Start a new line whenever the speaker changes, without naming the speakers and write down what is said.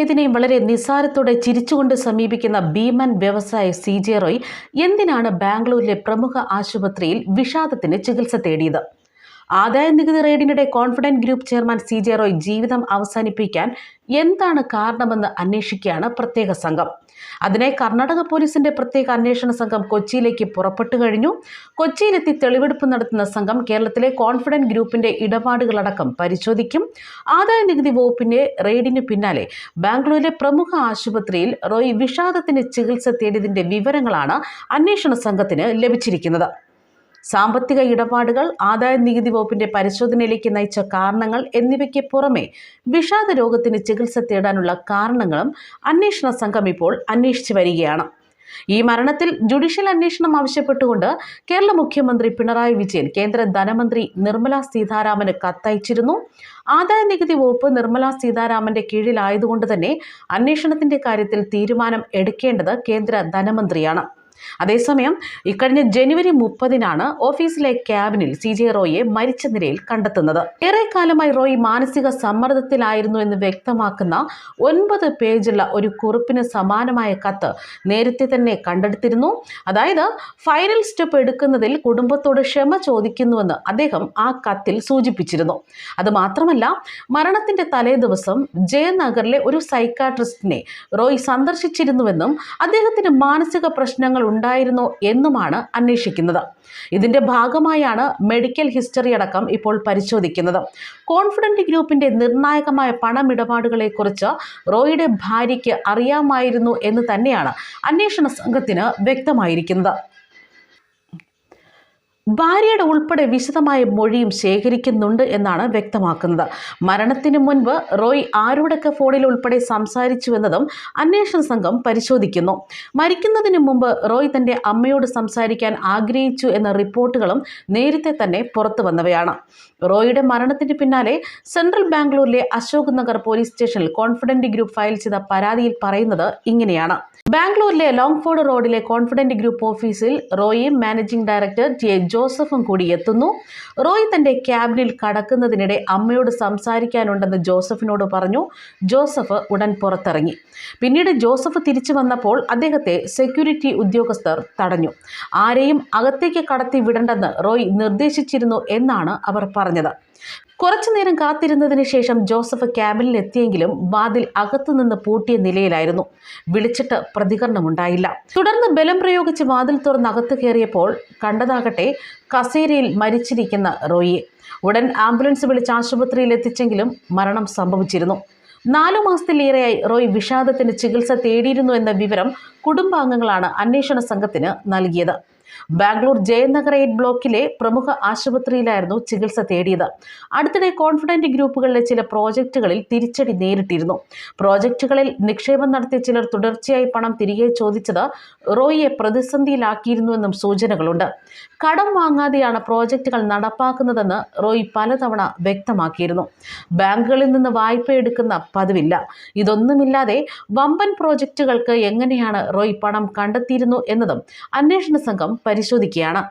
ഏതിനെയും വളരെ നിസ്സാരത്തോടെ ചിരിച്ചുകൊണ്ട് സമീപിക്കുന്ന ഭീമൻ വ്യവസായ സി ജെ റോയ് എന്തിനാണ് ബാംഗ്ലൂരിലെ പ്രമുഖ ആശുപത്രിയിൽ വിഷാദത്തിന് ചികിത്സ തേടിയത്? ആദായ നികുതി റെയ്ഡിനിടെ Confident Group chairman C J Roy ജീവിതം അവസാനിപ്പിക്കാൻ എന്താണ് കാരണമെന്ന് അന്വേഷിക്കുകയാണ് പ്രത്യേക സംഘം. അതിനെ കർണാടക പോലീസിന്റെ പ്രത്യേക അന്വേഷണ സംഘം കൊച്ചിയിലേക്ക് പുറപ്പെട്ടു കഴിഞ്ഞു. കൊച്ചിയിലെത്തി തെളിവെടുപ്പ് നടത്തുന്ന സംഘം കേരളത്തിലെ കോൺഫിഡന്റ് ഗ്രൂപ്പിന്റെ ഇടപാടുകളടക്കം പരിശോധിക്കും. ആദായ നികുതി വകുപ്പിന്റെ റെയ്ഡിന് പിന്നാലെ ബാംഗ്ലൂരിലെ പ്രമുഖ ആശുപത്രിയിൽ റോയ് വിഷാദത്തിന് ചികിത്സ തേടിയതിന്റെ വിവരങ്ങളാണ് അന്വേഷണ സംഘത്തിന് ലഭിച്ചിരിക്കുന്നത്. സാമ്പത്തിക ഇടപാടുകൾ ആദായ നികുതി വകുപ്പിന്റെ പരിശോധനയിലേക്ക് നയിച്ച കാരണങ്ങൾ എന്നിവയ്ക്ക് പുറമെ വിഷാദ രോഗത്തിന് ചികിത്സ തേടാനുള്ള കാരണങ്ങളും അന്വേഷണ സംഘം ഇപ്പോൾ അന്വേഷിച്ചു വരികയാണ്. ഈ മരണത്തിൽ ജുഡീഷ്യൽ അന്വേഷണം ആവശ്യപ്പെട്ടുകൊണ്ട് കേരള മുഖ്യമന്ത്രി പിണറായി വിജയൻ കേന്ദ്ര ധനമന്ത്രി നിർമ്മല സീതാരാമന് കത്തയച്ചിരുന്നു. ആദായ നികുതി വകുപ്പ് നിർമ്മല സീതാരാമന്റെ കീഴിലായതുകൊണ്ട് തന്നെ അന്വേഷണത്തിന്റെ കാര്യത്തിൽ തീരുമാനം എടുക്കേണ്ടത് കേന്ദ്ര ധനമന്ത്രിയാണ്. അതേസമയം ഇക്കഴിഞ്ഞ ജനുവരി മുപ്പതിനാണ് ഓഫീസിലെ ക്യാബിനിൽ സി ജെ റോയിയെ മരിച്ച നിലയിൽ കണ്ടെത്തുന്നത്. ഏറെക്കാലമായി റോയി മാനസിക സമ്മർദ്ദത്തിലായിരുന്നു എന്ന് വ്യക്തമാക്കുന്ന ഒൻപത് പേജുള്ള ഒരു കുറിപ്പിന് സമാനമായ കത്ത് നേരത്തെ തന്നെ കണ്ടെടുത്തിരുന്നു. അതായത് ഫൈനൽ സ്റ്റെപ്പ് എടുക്കുന്നതിൽ കുടുംബത്തോട് ക്ഷമ ചോദിക്കുന്നുവെന്ന് അദ്ദേഹം ആ കത്തിൽ സൂചിപ്പിച്ചിരുന്നു. അത് മാത്രമല്ല മരണത്തിന്റെ തലേ ദിവസം ജയനഗറിലെ ഒരു സൈക്കാട്രിസ്റ്റിനെ റോയ് സന്ദർശിച്ചിരുന്നുവെന്നും അദ്ദേഹത്തിന് മാനസിക പ്രശ്നങ്ങൾ ഉണ്ടായിരുന്നോ എന്നുമാണ് അന്വേഷിക്കുന്നത്. ഇതിന്റെ ഭാഗമായാണ് മെഡിക്കൽ ഹിസ്റ്ററി അടക്കം ഇപ്പോൾ പരിശോധിക്കുന്നത്. കോൺഫിഡന്റ് ഗ്രൂപ്പിന്റെ നിർണായകമായ പണമിടപാടുകളെക്കുറിച്ച് റോയിയുടെ ഭാര്യയ്ക്ക് അറിയാമായിരുന്നു എന്ന് തന്നെയാണ് അന്വേഷണ സംഘത്തിന് വ്യക്തമായിരിക്കുന്നത്. ഭാര്യയുടെ ഉൾപ്പെടെ വിശദമായ മൊഴിയും ശേഖരിക്കുന്നുണ്ട് എന്നാണ് വ്യക്തമാക്കുന്നത്. മരണത്തിന് മുൻപ് റോയ് ആരോടൊക്കെ ഫോണിൽ ഉൾപ്പെടെ സംസാരിച്ചുവെന്നതും അന്വേഷണ സംഘം പരിശോധിക്കുന്നു. മരിക്കുന്നതിന് മുമ്പ് റോയ് തന്റെ അമ്മയോട് സംസാരിക്കാൻ ആഗ്രഹിച്ചു എന്ന റിപ്പോർട്ടുകളും നേരത്തെ തന്നെ പുറത്തു വന്നവയാണ്. റോയിയുടെ മരണത്തിന് പിന്നാലെ സെൻട്രൽ ബാംഗ്ലൂരിലെ അശോക് നഗർ പോലീസ് സ്റ്റേഷനിൽ കോൺഫിഡന്റ് ഗ്രൂപ്പ് ഫയൽ ചെയ്ത പരാതിയിൽ പറയുന്നത് ഇങ്ങനെയാണ്. ബാംഗ്ലൂരിലെ ലോങ്ഫോർഡ് റോഡിലെ കോൺഫിഡന്റ് ഗ്രൂപ്പ് ഓഫീസിൽ Roy managing director T A ജോസഫും കൂടി എത്തുന്നു. റോയ് തന്റെ ക്യാബിനിൽ കടക്കുന്നതിനിടെ അമ്മയോട് സംസാരിക്കാനുണ്ടെന്ന് ജോസഫിനോട് പറഞ്ഞു. ജോസഫ് ഉടൻ പുറത്തിറങ്ങി. പിന്നീട് ജോസഫ് തിരിച്ചു വന്നപ്പോൾ അദ്ദേഹത്തെ സെക്യൂരിറ്റി ഉദ്യോഗസ്ഥർ തടഞ്ഞു. ആരെയും അകത്തേക്ക് കടത്തി വിടണ്ടെന്ന് റോയ് നിർദ്ദേശിച്ചിരുന്നു എന്നാണ് അവർ പറഞ്ഞത്. കുറച്ചു നേരം കാത്തിരുന്നതിന് ശേഷം ജോസഫ് ക്യാബിനിൽ എത്തിയെങ്കിലും വാതിൽ അകത്തുനിന്ന് പൂട്ടിയ നിലയിലായിരുന്നു. വിളിച്ചിട്ട് പ്രതികരണമുണ്ടായില്ല. തുടർന്ന് ബലം പ്രയോഗിച്ച് വാതിൽ തുറന്ന് അകത്ത് കയറിയപ്പോൾ കണ്ടതാകട്ടെ കസേരയിൽ മരിച്ചിരിക്കുന്ന റോയിയെ ഉടൻ ആംബുലൻസ് വിളിച്ച് ആശുപത്രിയിൽ എത്തിച്ചെങ്കിലും മരണം സംഭവിച്ചിരുന്നു. നാലു മാസത്തിലേറെയായി റോയ് വിഷാദത്തിന് ചികിത്സ തേടിയിരുന്നു എന്ന വിവരം കുടുംബാംഗങ്ങളാണ് അന്വേഷണ സംഘത്തിന് നൽകിയത്. ബാംഗ്ലൂർ ജയനഗർ എയ്റ്റ് ബ്ലോക്കിലെ പ്രമുഖ ആശുപത്രിയിലായിരുന്നു ചികിത്സ തേടിയത്. അടുത്തിടെ കോൺഫിഡന്റ് ഗ്രൂപ്പുകളിലെ ചില പ്രോജക്റ്റുകളിൽ തിരിച്ചടി നേരിട്ടിരുന്നു. പ്രോജക്റ്റുകളിൽ നിക്ഷേപം നടത്തിയ ചിലർ തുടർച്ചയായി പണം തിരികെ ചോദിച്ചത് റോയിയെ പ്രതിസന്ധിയിലാക്കിയിരുന്നുവെന്നും സൂചനകളുണ്ട്. കടം വാങ്ങാതെയാണ് പ്രോജക്റ്റുകൾ നടപ്പാക്കുന്നതെന്ന് റോയി പലതവണ വ്യക്തമാക്കിയിരുന്നു. ബാങ്കുകളിൽ നിന്ന് വായ്പ എടുക്കുന്ന പതിവില്ല. ഇതൊന്നുമില്ലാതെ വമ്പൻ പ്രോജക്റ്റുകൾക്ക് എങ്ങനെയാണ് റോയ് പണം കണ്ടെത്തിയിരുന്നു എന്നതും അന്വേഷണ സംഘം പരിശോധിക്കുകയാണ്.